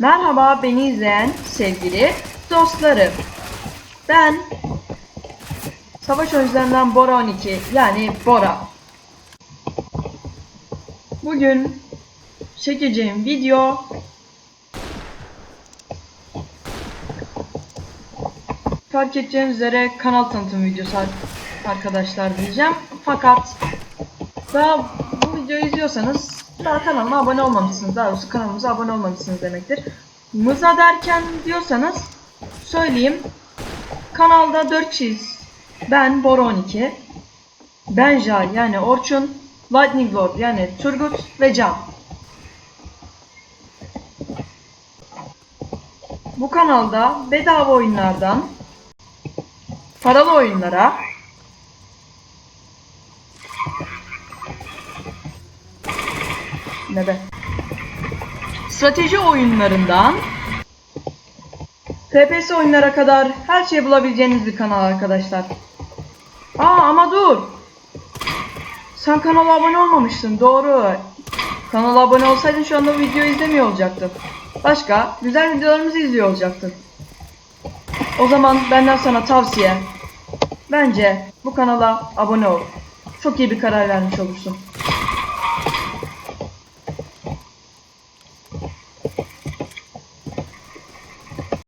Merhaba beni izleyen sevgili dostlarım. Ben Savaş Özlem'den Bora 12 yani Bora. Bugün çekeceğim video fark edeceğiniz üzere kanal tanıtım videosu ar- arkadaşlar diyeceğim. Fakat daha bu videoyu izliyorsanız daha kanalıma abone olmamışsınız. Daha doğrusu kanalımıza abone olmamışsınız demektir. Mıza derken diyorsanız söyleyeyim. Kanalda 4 kişiyiz. Ben Bora 12. Benja yani Orçun. Lightning Lord yani Turgut ve Can. Bu kanalda bedava oyunlardan paralı oyunlara ne be strateji oyunlarından FPS oyunlara kadar her şeyi bulabileceğiniz bir kanal arkadaşlar. Aa ama dur. Sen kanala abone olmamıştın. Doğru. Kanala abone olsaydın şu anda bu videoyu izlemiyor olacaktın. Başka güzel videolarımızı izliyor olacaktın. O zaman benden sana tavsiye. Bence bu kanala abone ol. Çok iyi bir karar vermiş olursun.